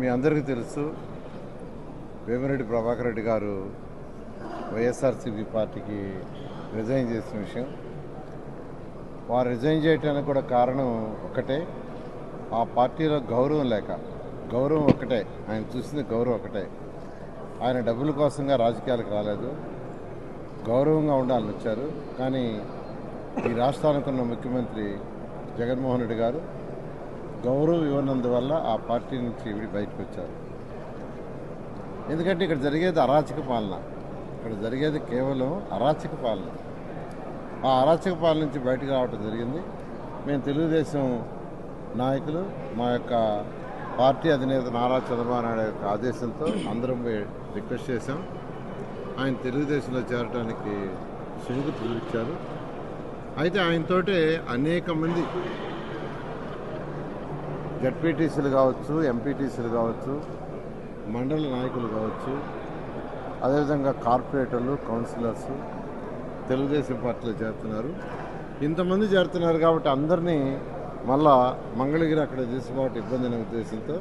మీ అందరికీ తెలుసు వేమిరెడ్డి ప్రభాకర్ రెడ్డి గారు వైఎస్ఆర్సీపీ పార్టీకి రిజైన్ చేసిన విషయం. వారు రిజైన్ చేయడానికి కూడా కారణం ఒకటే ఆ పార్టీలో గౌరవం లేక గౌరవం ఒకటే ఆయన చూసింది గౌరవం ఒకటే. ఆయన డబ్బుల కోసంగా రాజకీయాలకు రాలేదు గౌరవంగా ఉండాలని వచ్చారు. కానీ ఈ రాష్ట్రానికి ఉన్న ముఖ్యమంత్రి జగన్మోహన్ రెడ్డి గారు గౌరవం ఇవ్వనందువల్ల ఆ పార్టీ నుంచి ఇవి బయటకు వచ్చారు. ఎందుకంటే ఇక్కడ జరిగేది అరాచక పాలన. ఇక్కడ జరిగేది కేవలం అరాచక పాలన. ఆ అరాచక పాలన నుంచి బయటకు రావడం జరిగింది. మేము తెలుగుదేశం నాయకులు మా యొక్క పార్టీ అధినేత నారా చంద్రబాబు నాయుడు యొక్క ఆదేశంతో అందరం పోయి రిక్వెస్ట్ చేశాం. ఆయన తెలుగుదేశంలో చేరడానికి సుముఖ ఇచ్చారు అయితే ఆయనతోటే అనేక మంది జడ్పీటీసీలు కావచ్చు ఎంపీటీసీలు కావచ్చు మండల నాయకులు కావచ్చు అదేవిధంగా కార్పొరేటర్లు కౌన్సిలర్స్ తెలుగుదేశం పార్టీలో చేరుతున్నారు. ఇంతమంది చేరుతున్నారు కాబట్టి అందరినీ మళ్ళా మంగళగిరి అక్కడ తీసుకోవటం ఇబ్బంది అనే ఉద్దేశంతో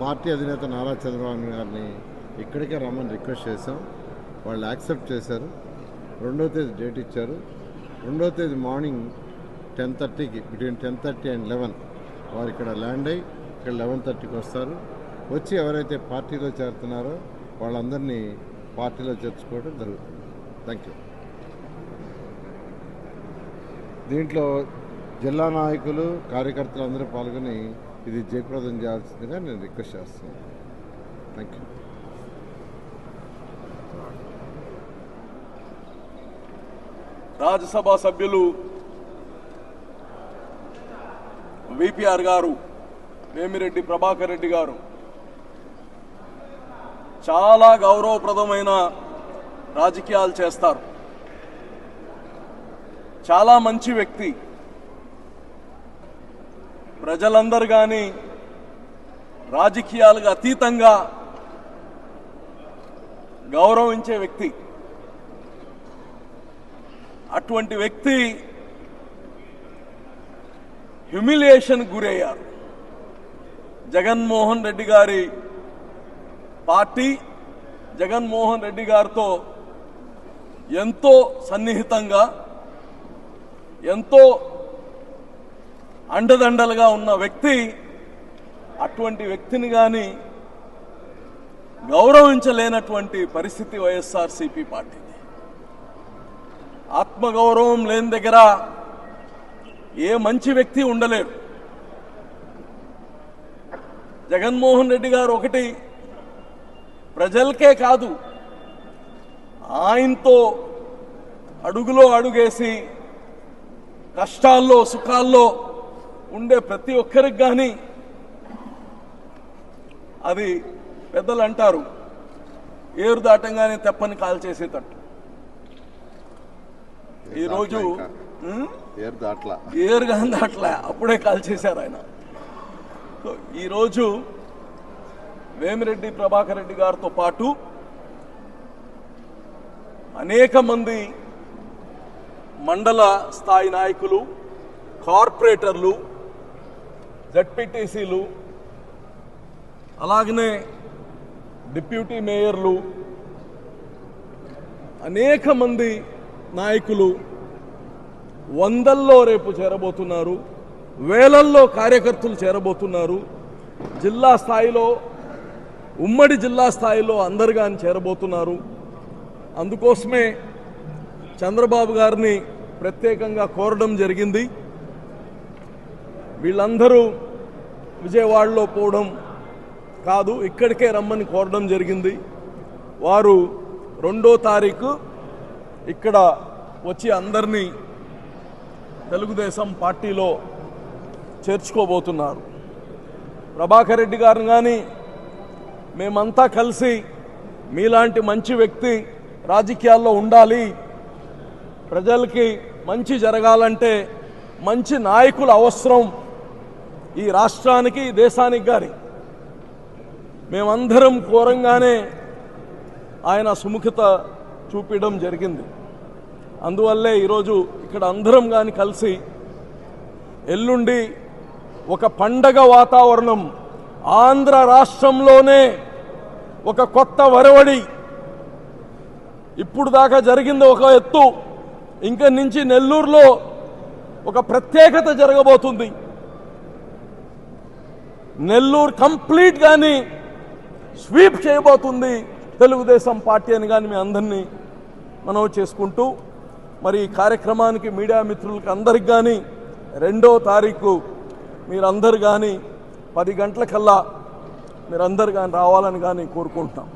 పార్టీ అధినేత నారా చంద్రబాబు గారిని ఇక్కడికే రమ్మని రిక్వెస్ట్ చేశాం. వాళ్ళు యాక్సెప్ట్ చేశారు. రెండో తేదీ డేట్ ఇచ్చారు. రెండో తేదీ మార్నింగ్ టెన్ థర్టీకి between ten thirty and eleven వారు ఇక్కడ ల్యాండ్ అయ్యి ఇక్కడ లెవెన్ థర్టీకి వస్తారు. వచ్చి ఎవరైతే పార్టీలో చేరుతున్నారో వాళ్ళందరినీ పార్టీలో చేర్చుకోవడం జరుగుతుంది. థ్యాంక్ యూ దీంట్లో జిల్లా నాయకులు కార్యకర్తలు అందరూ పాల్గొని ఇది జయప్రదం చేయాల్సిందిగా నేను రిక్వెస్ట్ చేస్తున్నాను. థ్యాంక్ యూ రాజ్యసభ సభ్యులు విపిఆర్ గారు వేమిరెడ్డి ప్రభాకర్ రెడ్డి గారు. చాలా గౌరవప్రదమైన రాజకీయాలు చేస్తారు. చాలా మంచి వ్యక్తి. ప్రజలందరూ కానీ రాజకీయాలకు అతీతంగా గౌరవించే వ్యక్తి. అటువంటి వ్యక్తి హ్యూమిలియేషన్ గురయ్యారు. జగన్మోహన్ రెడ్డి గారి పార్టీ జగన్మోహన్ రెడ్డి గారితో ఎంతో సన్నిహితంగా ఎంతో అండదండలుగా ఉన్న వ్యక్తి అటువంటి వ్యక్తిని కానీ గౌరవించలేనటువంటి పరిస్థితి వైఎస్ఆర్సీపీ పార్టీది ఆత్మగౌరవం లేని దగ్గర ఏ మంచి వ్యక్తి ఉండలేరు. జగన్మోహన్ రెడ్డి గారు ఒకటి ప్రజలకే కాదు ఆయనతో అడుగులో అడుగేసి కష్టాల్లో సుఖాల్లో ఉండే ప్రతి ఒక్కరికి కానీ అది పెద్దలు అంటారు ఏరు దాటంగానే తెప్పని కాల్చేసేటట్టు. ఈరోజు పేరు దాట్లా. ఏరుగా అట్లా అప్పుడే కాల్ చేశారు ఆయన. సో ఈరోజు వేమిరెడ్డి ప్రభాకర్ రెడ్డి గారితో పాటు అనేక మంది మండల స్థాయి నాయకులు కార్పొరేటర్లు జడ్పీటీసీలు అలాగనే డిప్యూటీ మేయర్లు అనేక మంది నాయకులు వందల్లో రేపు చేరబోతున్నారు వేలల్లో కార్యకర్తలు చేరబోతున్నారు జిల్లా స్థాయిలో ఉమ్మడి జిల్లా స్థాయిలో అందరుగా చేరబోతున్నారు. అందుకోసమే చంద్రబాబు గారిని ప్రత్యేకంగా కోరడం జరిగింది. వీళ్ళందరూ విజయవాడలో పోవడం కాదు ఇక్కడికే రమ్మని కోరడం జరిగింది. వారు రెండో తారీఖు ఇక్కడ వచ్చి అందరినీ తెలుగుదేశం పార్టీలో చేర్చుకోబోతున్నారు. ప్రభాకర్ రెడ్డి గారిని కానీ మేమంతా కలిసి మీలాంటి మంచి వ్యక్తి రాజకీయాల్లో ఉండాలి. ప్రజలకి మంచి జరగాలంటే మంచి నాయకుల అవసరం ఈ రాష్ట్రానికి ఈ దేశానికి గాని. మేమందరం కోరంగానే ఆయన సుముఖత చూపించడం జరిగింది. అందువల్లే ఈరోజు ఇక్కడ అందరం కానీ కలిసి ఎల్లుండి ఒక పండగ వాతావరణం ఆంధ్ర రాష్ట్రంలోనే ఒక కొత్త వరవడి ఇప్పుడు దాకా జరిగింది ఒక ఎత్తు. ఇంక నుంచి నెల్లూరులో ఒక ప్రత్యేకత జరగబోతుంది. నెల్లూరు కంప్లీట్ కానీ స్వీప్ చేయబోతుంది. తెలుగుదేశం పార్టీ అని కానీ మీ అందరినీ మనం చేసుకుంటూ మరి ఈ కార్యక్రమానికి మీడియా మిత్రులకు అందరికి కానీ రెండో తారీఖు మీరందరు కానీ పది గంటలకల్లా మీరందరు కానీ రావాలని కానీ కోరుకుంటున్నాం.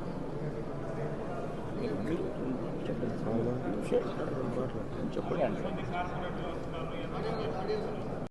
చెప్పండి.